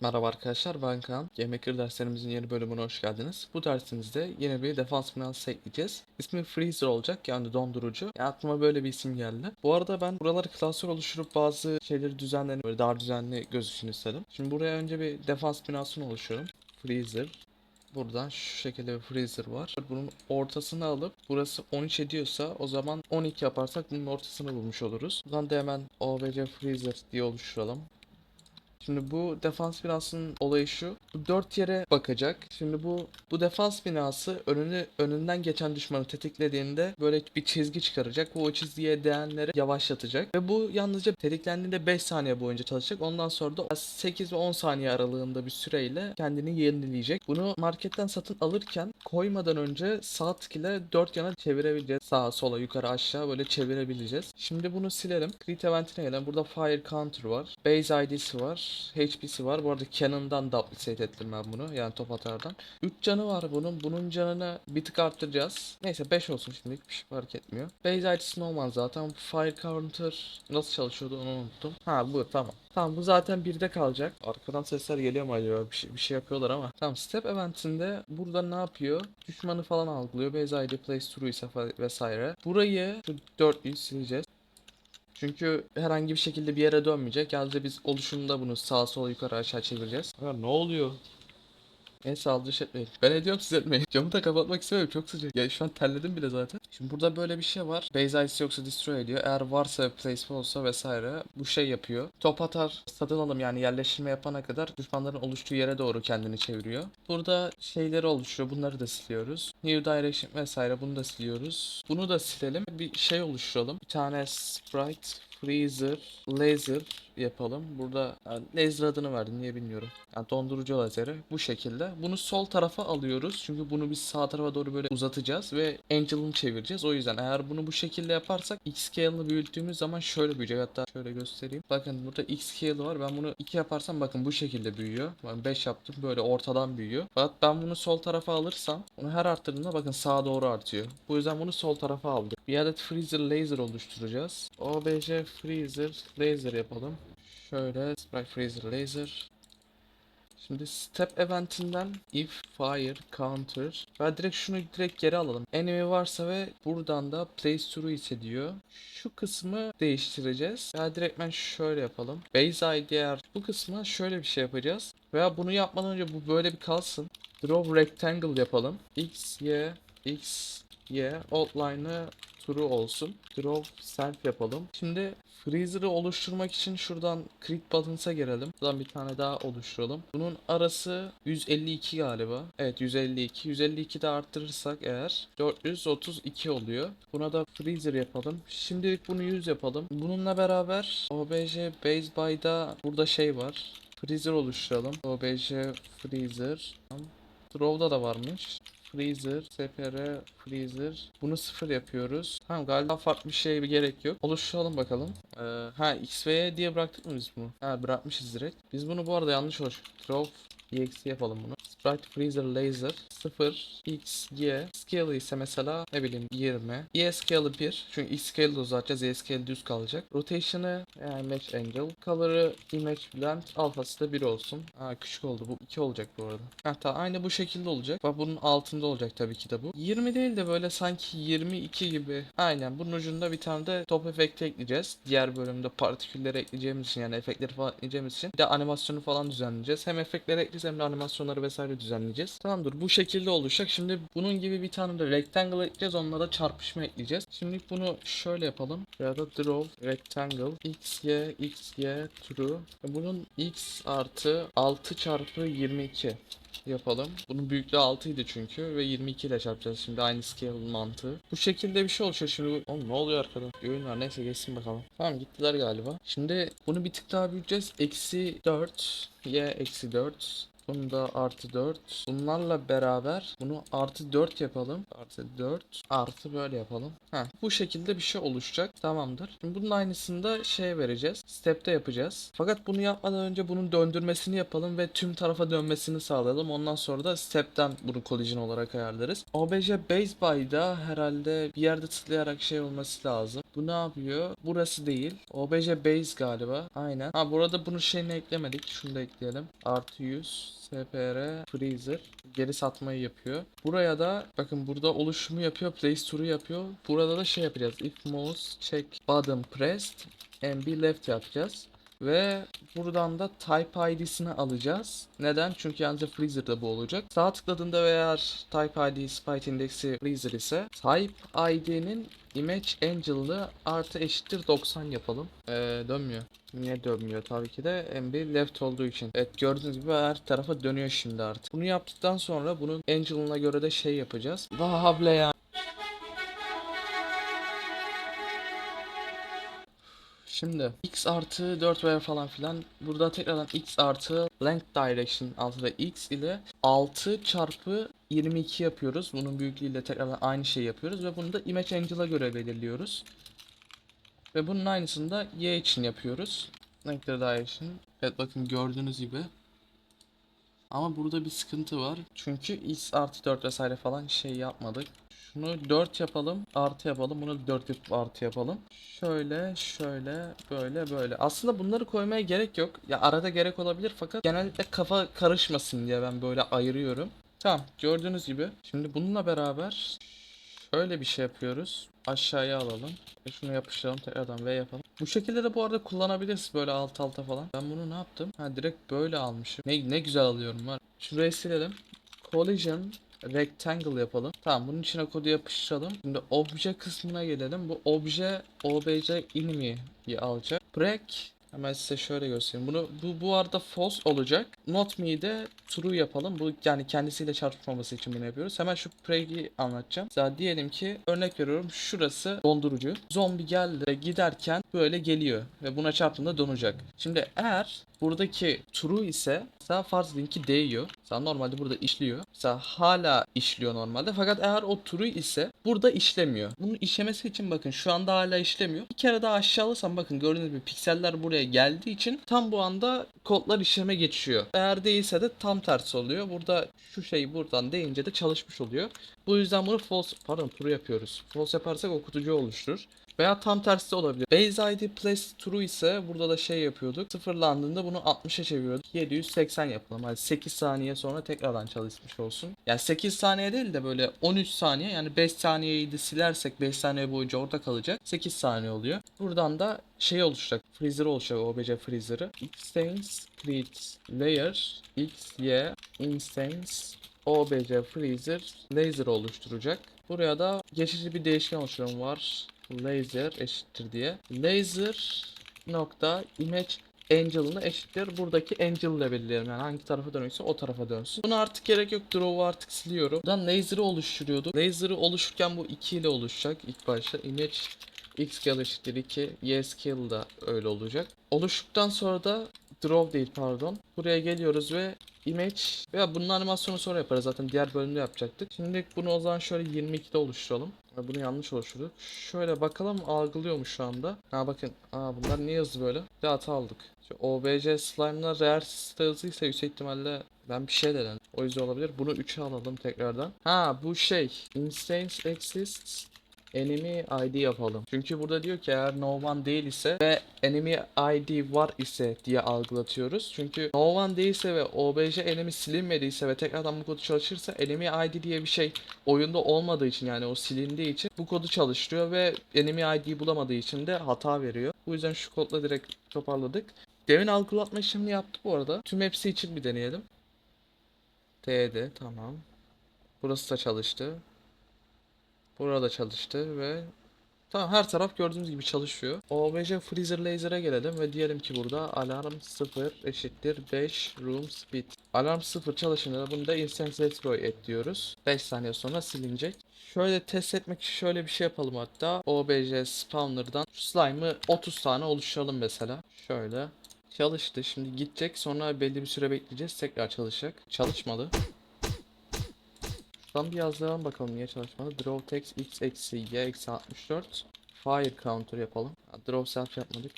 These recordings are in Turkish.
Merhaba arkadaşlar ben Kaan. Game derslerimizin yeni bölümüne hoş geldiniz. Bu dersimizde yeni bir defans binası ekleyeceğiz. İsmi Freezer olacak yani dondurucu. Ya aklıma böyle bir isim geldi. Bu arada ben buraları klasör oluşturup bazı şeyleri düzenlenip böyle daha düzenli gözüksün istedim. Şimdi buraya önce bir defans binasını oluşturuyorum. Freezer. Buradan şu şekilde bir freezer var. Bunun ortasını alıp burası 13 ediyorsa o zaman 12 yaparsak bunun ortasını bulmuş oluruz. Buradan da hemen obc freezer diye oluşturalım. Şimdi bu defans binasının olayı şu. Bu dört yere bakacak. Şimdi bu bu defans binası önünü önünden geçen düşmanı tetiklediğinde böyle bir çizgi çıkaracak. Bu o çizgiye değenleri yavaşlatacak. Ve bu yalnızca tetiklendiğinde 5 saniye boyunca çalışacak. Ondan sonra da 8 ve 10 saniye aralığında bir süreyle kendini yenileyecek. Bunu marketten satın alırken koymadan önce sağ tık ile dört yana çevirebileceğiz. Sağa sola yukarı aşağı böyle çevirebileceğiz. Şimdi bunu silelim. Create eventine gelelim. Burada fire counter var. Base ID'si var. HP'si var. Bu arada Cannon'dan da update ettim ben bunu. Yani top atardan. 3 canı var bunun. Bunun canını bir tık arttıracağız. Neyse 5 olsun şimdilik bir şey fark etmiyor. Base ID'si normal zaten. Fire counter nasıl çalışıyordu onu unuttum. Ha bu tamam. Tamam bu zaten birde kalacak. Arkadan sesler geliyor mu acaba? Bir şey, bir şey yapıyorlar ama. Tamam step eventinde burada ne yapıyor? Düşmanı falan algılıyor. Base ID place true ise vesaire. Burayı şu 4'lüyü sileceğiz. Çünkü herhangi bir şekilde bir yere dönmeyecek. Yalnızca biz oluşumda bunu sağa sola yukarı aşağı çevireceğiz. Ya ne oluyor? Neyse aldırış etmeyin. Ben ediyorum siz etmeyin. Camı da kapatmak istemiyorum çok sıcak. Ya şu an terledim bile zaten. Şimdi burada böyle bir şey var. Base ice yoksa destroy ediyor. Eğer varsa place olsa vesaire bu şey yapıyor. Top atar satın alım yani yerleştirme yapana kadar düşmanların oluştuğu yere doğru kendini çeviriyor. Burada şeyleri oluşuyor. Bunları da siliyoruz. New direction vesaire bunu da siliyoruz. Bunu da silelim. Bir şey oluşturalım. Bir tane sprite freezer laser yapalım. Burada yani laser adını verdim niye bilmiyorum. Yani dondurucu lazeri bu şekilde. Bunu sol tarafa alıyoruz. Çünkü bunu biz sağ tarafa doğru böyle uzatacağız ve Angel'ını çevireceğiz. O yüzden eğer bunu bu şekilde yaparsak X scale'ını büyüttüğümüz zaman şöyle büyüyecek. Hatta şöyle göstereyim. Bakın burada X scale var. Ben bunu 2 yaparsam bakın bu şekilde büyüyor. Ben 5 yaptım böyle ortadan büyüyor. Fakat ben bunu sol tarafa alırsam bunu her arttırdığımda bakın sağa doğru artıyor. Bu yüzden bunu sol tarafa aldık. Bir adet freezer laser oluşturacağız. OBJ freezer laser yapalım. Şöyle sprite freezer laser. Şimdi step eventinden if fire counter ve direkt şunu direkt geri alalım. Enemy varsa ve buradan da place through ise diyor. Şu kısmı değiştireceğiz. Ya direkt ben şöyle yapalım. Base ID eğer bu kısmı şöyle bir şey yapacağız. Veya bunu yapmadan önce bu böyle bir kalsın. Draw rectangle yapalım. X, Y, X, Y outline'ı true olsun. Draw self yapalım. Şimdi Freezer'ı oluşturmak için şuradan Create Buttons'a girelim. Buradan bir tane daha oluşturalım. Bunun arası 152 galiba. Evet 152. 152 de arttırırsak eğer 432 oluyor. Buna da Freezer yapalım. Şimdilik bunu 100 yapalım. Bununla beraber OBJ Base By'da burada şey var. Freezer oluşturalım. OBJ Freezer. Draw'da da varmış. Freezer, SPR, Freezer. Bunu sıfır yapıyoruz. Tamam galiba farklı bir şeye bir gerek yok. Oluşturalım bakalım. Ee, ha XV'ye diye bıraktık mı biz bunu? Ha bırakmışız direkt. Biz bunu bu arada yanlış oluş. Draw exe yapalım bunu. Sprite Freezer Laser 0 x scale ise mesela ne bileyim 20 y scale'ı 1 çünkü x scale'ı uzatacağız. Y scale düz kalacak. Rotation'ı yani match angle. Color'ı image blend. Alfası da 1 olsun. Ha küçük oldu. Bu 2 olacak bu arada. Ha tamam aynı bu şekilde olacak. Bak bunun altında olacak tabii ki de bu. 20 değil de böyle sanki 22 gibi. Aynen bunun ucunda bir tane de top efekti ekleyeceğiz. Diğer bölümde partikülleri ekleyeceğimiz için yani efektleri falan ekleyeceğimiz için. Bir de animasyonu falan düzenleyeceğiz. Hem efektleri ekleyeceğiz hem de animasyonları vesaire düzenleyeceğiz. Tamamdır bu şekilde olacak. Şimdi bunun gibi bir tane de rectangle ekleyeceğiz. Onunla da çarpışma ekleyeceğiz. Şimdi bunu şöyle yapalım. Ya da draw rectangle x y x y true. Bunun x artı 6 çarpı 22 yapalım. Bunun büyüklüğü 6 idi çünkü ve 22 ile çarpacağız şimdi aynı scale mantığı. Bu şekilde bir şey oluşuyor şimdi. Oğlum ne oluyor arkada? Bir var neyse geçsin bakalım. Tamam gittiler galiba. Şimdi bunu bir tık daha büyüteceğiz. Eksi 4 y eksi 4 Bunu da artı 4. Bunlarla beraber bunu artı 4 yapalım. Artı 4 artı böyle yapalım. Heh, bu şekilde bir şey oluşacak. Tamamdır. Şimdi bunun aynısını da şeye vereceğiz. Step'te yapacağız. Fakat bunu yapmadan önce bunun döndürmesini yapalım ve tüm tarafa dönmesini sağlayalım. Ondan sonra da step'ten bunu collision olarak ayarlarız. OBJ base by'da herhalde bir yerde tıklayarak şey olması lazım. Bu ne yapıyor? Burası değil. OBJ base galiba. Aynen. Ha burada bunun şeyini eklemedik. Şunu da ekleyelim. Artı 100 SPR freezer geri satmayı yapıyor. Buraya da bakın burada oluşumu yapıyor, place tour'u yapıyor. Burada da şey yapacağız. If mouse check bottom pressed and be left yapacağız. Ve buradan da type ID'sini alacağız. Neden? Çünkü yalnızca freezer'da bu olacak. Sağ tıkladığında ve eğer type ID spite index'i freezer ise type ID'nin image angel'ı artı eşittir 90 yapalım. Ee, dönmüyor. Niye dönmüyor? Tabii ki de MB left olduğu için. Evet gördüğünüz gibi her tarafa dönüyor şimdi artık. Bunu yaptıktan sonra bunun angel'ına göre de şey yapacağız. Vahable ya. Şimdi x artı 4 veya falan filan burada tekrardan x artı length direction altıda x ile 6 çarpı 22 yapıyoruz. Bunun büyüklüğüyle tekrardan aynı şeyi yapıyoruz ve bunu da image angel'a göre belirliyoruz. Ve bunun aynısını da y için yapıyoruz. Length direction. Evet bakın gördüğünüz gibi. Ama burada bir sıkıntı var. Çünkü x artı 4 vesaire falan şey yapmadık. Şunu 4 yapalım, artı yapalım. Bunu 4 yapıp artı yapalım. Şöyle, şöyle, böyle, böyle. Aslında bunları koymaya gerek yok. Ya arada gerek olabilir fakat genellikle kafa karışmasın diye ben böyle ayırıyorum. Tamam, gördüğünüz gibi. Şimdi bununla beraber şöyle bir şey yapıyoruz. Aşağıya alalım. Ve şunu yapıştıralım tekrardan V yapalım. Bu şekilde de bu arada kullanabiliriz böyle alt alta falan. Ben bunu ne yaptım? Ha direkt böyle almışım. Ne, ne güzel alıyorum var. Şurayı silelim. Collision rectangle yapalım. Tamam bunun içine kodu yapıştıralım. Şimdi obje kısmına gelelim. Bu obje obj enemy alacak. Break Hemen size şöyle göstereyim. Bunu bu bu arada false olacak. Not me'de true yapalım. Bu yani kendisiyle çarpışmaması için bunu yapıyoruz. Hemen şu break'i anlatacağım. Mesela diyelim ki örnek veriyorum şurası dondurucu. Zombi geldi giderken böyle geliyor ve buna çarptığında donacak. Şimdi eğer buradaki true ise mesela farz edin ki değiyor. Mesela normalde burada işliyor. Mesela hala işliyor normalde. Fakat eğer o true ise burada işlemiyor. Bunun işlemesi için bakın şu anda hala işlemiyor. Bir kere daha aşağı alırsam bakın gördüğünüz gibi pikseller buraya geldiği için tam bu anda kodlar işleme geçiyor. Eğer değilse de tam tersi oluyor. Burada şu şey buradan deyince de çalışmış oluyor. Bu yüzden bunu false pardon true yapıyoruz. False yaparsak o kutucu oluşturur. Veya tam tersi de olabilir. Base ID place true ise burada da şey yapıyorduk. Sıfırlandığında bunu 60'a çeviriyorduk. 780 yapalım. Hadi 8 saniye sonra tekrardan çalışmış olsun. Yani 8 saniye değil de böyle 13 saniye yani 5 saniyeyi de silersek 5 saniye boyunca orada kalacak. 8 saniye oluyor. Buradan da şey oluşacak. Freezer oluşacak OBJ freezer'ı. Xstance create layer x y instance OBJ freezer laser oluşturacak. Buraya da geçici bir değişken oluşturuyorum var. Laser eşittir diye. Laser nokta image Angel'ını eşittir. Buradaki Angel ile belirleyelim. Yani hangi tarafa dönüyorsa o tarafa dönsün. Buna artık gerek yok. Draw'u artık siliyorum. Buradan laser'ı oluşturuyorduk. Laser'ı oluşurken bu 2 ile oluşacak ilk başta. Image x scale eşittir 2. Y scale da öyle olacak. Oluştuktan sonra da draw değil pardon. Buraya geliyoruz ve image veya bunun animasyonu sonra yaparız zaten diğer bölümde yapacaktık. Şimdi bunu o zaman şöyle 22'de oluşturalım. Bunu yanlış oluşturduk. Şöyle bakalım algılıyor mu şu anda? Ha bakın. Aa bunlar niye hızlı böyle? Bir hata aldık. Şu OBJ slime'lar eğer sizde hızlıysa yüksek ihtimalle ben bir şey dedim. O yüzden olabilir. Bunu 3'e alalım tekrardan. Ha bu şey. Instance exists enemy ID yapalım. Çünkü burada diyor ki eğer no one değil ise ve enemy ID var ise diye algılatıyoruz. Çünkü no one değilse ve OBJ enemy silinmediyse ve tekrardan bu kodu çalışırsa enemy ID diye bir şey oyunda olmadığı için yani o silindiği için bu kodu çalıştırıyor ve enemy ID bulamadığı için de hata veriyor. Bu yüzden şu kodla direkt toparladık. Demin algılatma işlemini yaptı bu arada. Tüm hepsi için bir deneyelim. T'de tamam. Burası da çalıştı. Burada çalıştı ve tamam her taraf gördüğünüz gibi çalışıyor. OBJ Freezer Laser'a gelelim ve diyelim ki burada alarm 0 eşittir 5 room speed. Alarm 0 çalışınca bunu da instance destroy et diyoruz. 5 saniye sonra silinecek. Şöyle test etmek için şöyle bir şey yapalım hatta. OBJ spawner'dan slime'ı 30 tane oluşturalım mesela. Şöyle Çalıştı. Şimdi gidecek. Sonra belli bir süre bekleyeceğiz. Tekrar çalışacak. Çalışmadı. Şuradan bir yazdıran bakalım niye çalışmadı. Draw text x eksi y eksi 64. Fire counter yapalım. Draw self yapmadık.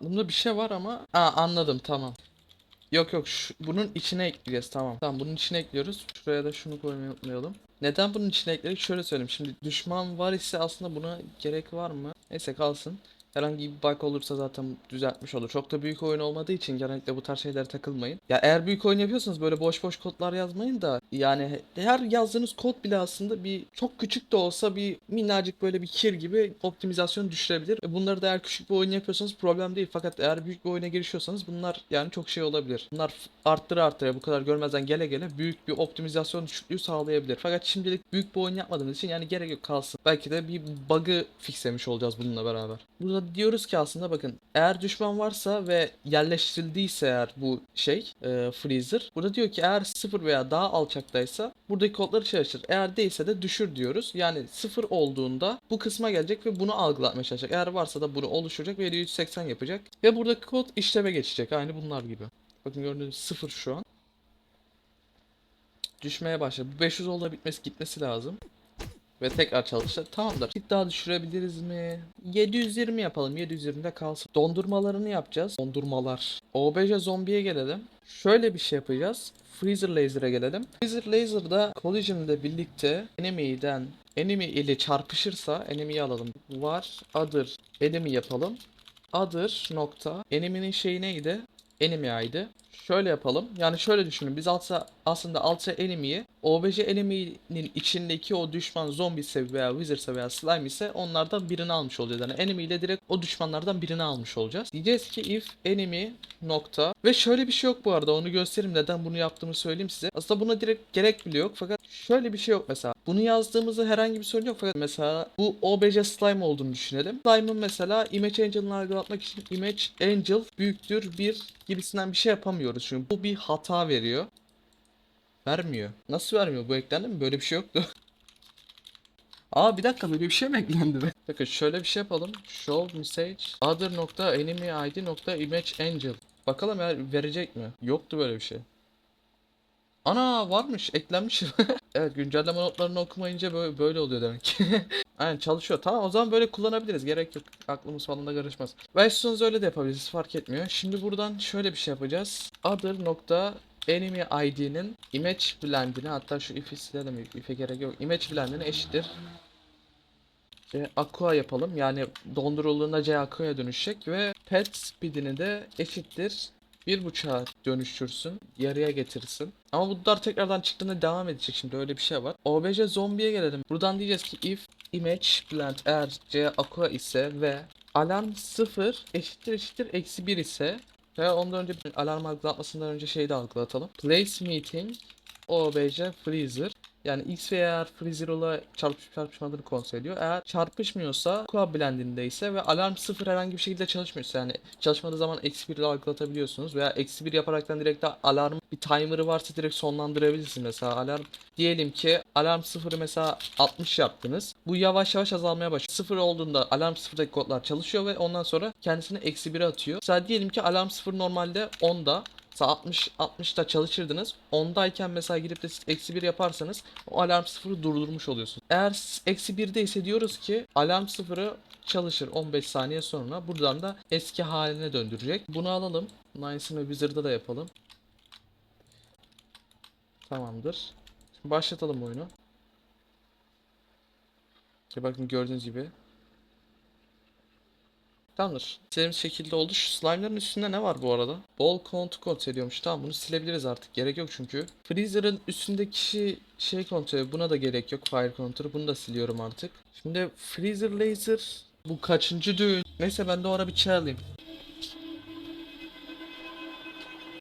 Bunda bir şey var ama. Aa anladım tamam. Yok yok şu- bunun içine ekleyeceğiz tamam. Tamam bunun içine ekliyoruz. Şuraya da şunu koymayı unutmayalım. Neden bunun içine ekledik? Şöyle söyleyeyim. Şimdi düşman var ise aslında buna gerek var mı? Neyse kalsın. Herhangi bir bug olursa zaten düzeltmiş olur. Çok da büyük oyun olmadığı için genellikle bu tarz şeylere takılmayın. Ya eğer büyük oyun yapıyorsanız böyle boş boş kodlar yazmayın da yani her yazdığınız kod bile aslında bir çok küçük de olsa bir minnacık böyle bir kir gibi optimizasyon düşürebilir. E Bunları da eğer küçük bir oyun yapıyorsanız problem değil. Fakat eğer büyük bir oyuna girişiyorsanız bunlar yani çok şey olabilir. Bunlar arttıra arttıra bu kadar görmezden gele gele büyük bir optimizasyon düşüklüğü sağlayabilir. Fakat şimdilik büyük bir oyun yapmadığımız için yani gerek yok kalsın. Belki de bir bug'ı fixlemiş olacağız bununla beraber. Burada diyoruz ki aslında bakın eğer düşman varsa ve yerleştirildiyse eğer bu şey e, freezer burada diyor ki eğer sıfır veya daha alçaktaysa buradaki kodları çalıştır. Eğer değilse de düşür diyoruz. Yani sıfır olduğunda bu kısma gelecek ve bunu algılatmaya çalışacak. Eğer varsa da bunu oluşturacak ve 180 yapacak. Ve buradaki kod işleme geçecek. Aynı bunlar gibi. Bakın gördüğünüz sıfır şu an. Düşmeye başladı. Bu 500 olda bitmesi gitmesi lazım. Ve tekrar çalıştı. Tamamdır. Bir daha düşürebiliriz mi? 720 yapalım. 720'de kalsın. Dondurmalarını yapacağız. Dondurmalar. OBJ zombiye gelelim. Şöyle bir şey yapacağız. Freezer Laser'a gelelim. Freezer Laser'da Collision ile birlikte enemy'den enemy ile çarpışırsa enemy'yi alalım. Var other enemy yapalım. Other nokta enemy'nin şeyi neydi? Enemy ID. Şöyle yapalım. Yani şöyle düşünün. Biz alsa, aslında alta enemy'yi OBJ enemy'nin içindeki o düşman zombi ise veya wizard veya slime ise onlardan birini almış olacağız. Yani enemy ile direkt o düşmanlardan birini almış olacağız. Diyeceğiz ki if enemy nokta ve şöyle bir şey yok bu arada onu göstereyim neden bunu yaptığımı söyleyeyim size. Aslında buna direkt gerek bile yok fakat şöyle bir şey yok mesela. Bunu yazdığımızda herhangi bir sorun yok fakat mesela bu OBJ slime olduğunu düşünelim. Slime'ın mesela image angel'ını algılatmak için image angel büyüktür 1 gibisinden bir şey yapamıyoruz. Çünkü bu bir hata veriyor. Vermiyor. Nasıl vermiyor? Bu eklendi mi? Böyle bir şey yoktu. Aa bir dakika böyle bir şey mi eklendi be? Bakın şöyle bir şey yapalım. Show message other nokta enemy id nokta image angel. Bakalım eğer verecek mi? Yoktu böyle bir şey. Ana varmış eklenmiş. evet güncelleme notlarını okumayınca böyle, böyle oluyor demek ki. Aynen çalışıyor. Tamam o zaman böyle kullanabiliriz. Gerek yok. Aklımız falan da karışmaz. Versiyonuz öyle de yapabiliriz. Fark etmiyor. Şimdi buradan şöyle bir şey yapacağız. Other nokta enemy id'nin image blend'ini hatta şu if'i silelim. If'e gerek yok. Image blend'ini eşittir. C aqua yapalım. Yani dondurulduğunda C aqua'ya dönüşecek ve pet speed'ini de eşittir. Bir buçuğa dönüştürsün. Yarıya getirsin. Ama bunlar tekrardan çıktığında devam edecek şimdi öyle bir şey var. OBJ zombiye gelelim. Buradan diyeceğiz ki if image blend eğer C aqua ise ve alarm 0 eşittir eşittir eksi 1 ise ve ondan önce alarm algılatmasından önce şeyi de algılatalım. Place meeting OBJ freezer yani X ve eğer freezer ile çarpışıp çarpışmadığını kontrol ediyor. Eğer çarpışmıyorsa Aqua blendinde ise ve alarm sıfır herhangi bir şekilde çalışmıyorsa yani çalışmadığı zaman eksi 1 ile algılatabiliyorsunuz veya eksi 1 yaparaktan direkt de alarm bir timer'ı varsa direkt sonlandırabilirsiniz mesela alarm diyelim ki alarm sıfırı mesela 60 yaptınız. Bu yavaş yavaş azalmaya başlıyor. Sıfır olduğunda alarm sıfırdaki kodlar çalışıyor ve ondan sonra kendisini eksi 1'e atıyor. Mesela diyelim ki alarm sıfır normalde 10'da Mesela 60 60'da çalışırdınız. 10'dayken mesela girip de eksi 1 yaparsanız o alarm sıfırı durdurmuş oluyorsunuz. Eğer eksi 1'de ise diyoruz ki alarm sıfırı çalışır 15 saniye sonra. Buradan da eski haline döndürecek. Bunu alalım. Bunun aynısını Wizard'da da yapalım. Tamamdır. Başlatalım oyunu. Bakın gördüğünüz gibi. Tamamdır. İstediğimiz şekilde oldu. Şu slime'ların üstünde ne var bu arada? Ball count kontrol ediyormuş. Tamam bunu silebiliriz artık. Gerek yok çünkü. Freezer'ın üstündeki şey, kontrol. Buna da gerek yok. Fire counter'ı. Bunu da siliyorum artık. Şimdi Freezer Laser bu kaçıncı düğün? Neyse ben de o bir çay alayım.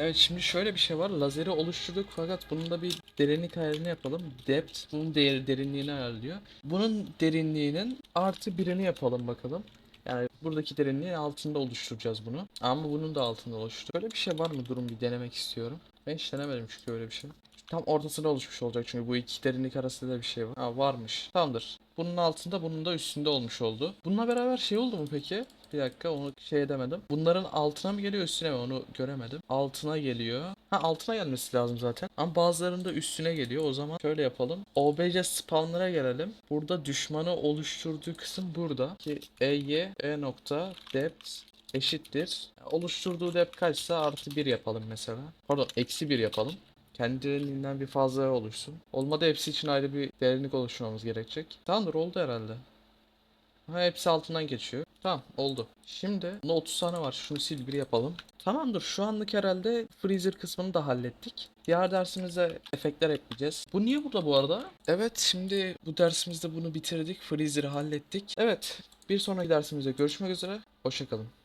Evet şimdi şöyle bir şey var. Lazeri oluşturduk fakat bunun da bir derinlik ayarını yapalım. Depth bunun değer, derinliğini ayarlıyor. Bunun derinliğinin artı birini yapalım bakalım. Yani buradaki derinliğin altında oluşturacağız bunu. Ama bunun da altında oluştur. Böyle bir şey var mı? Durun bir denemek istiyorum. Ben hiç denemedim çünkü öyle bir şey. Tam ortasında oluşmuş olacak çünkü bu iki derinlik arasında da bir şey var. Ha varmış. Tamamdır. Bunun altında bunun da üstünde olmuş oldu. Bununla beraber şey oldu mu peki? Bir dakika onu şey edemedim. Bunların altına mı geliyor üstüne mi onu göremedim. Altına geliyor. Ha altına gelmesi lazım zaten. Ama bazılarında üstüne geliyor. O zaman şöyle yapalım. OBJ spawnlara gelelim. Burada düşmanı oluşturduğu kısım burada. Ki EY E nokta depth eşittir. Oluşturduğu depth kaçsa artı 1 yapalım mesela. Pardon eksi 1 yapalım. Kendiliğinden bir fazla oluşsun. Olmadı hepsi için ayrı bir derinlik oluşturmamız gerekecek. Tamamdır oldu herhalde. Ha hepsi altından geçiyor. Tamam oldu. Şimdi bunda 30 tane var. Şunu sil bir yapalım. Tamamdır şu anlık herhalde freezer kısmını da hallettik. Diğer dersimizde efektler ekleyeceğiz. Bu niye burada bu arada? Evet şimdi bu dersimizde bunu bitirdik. Freezer'ı hallettik. Evet bir sonraki dersimizde görüşmek üzere. Hoşçakalın.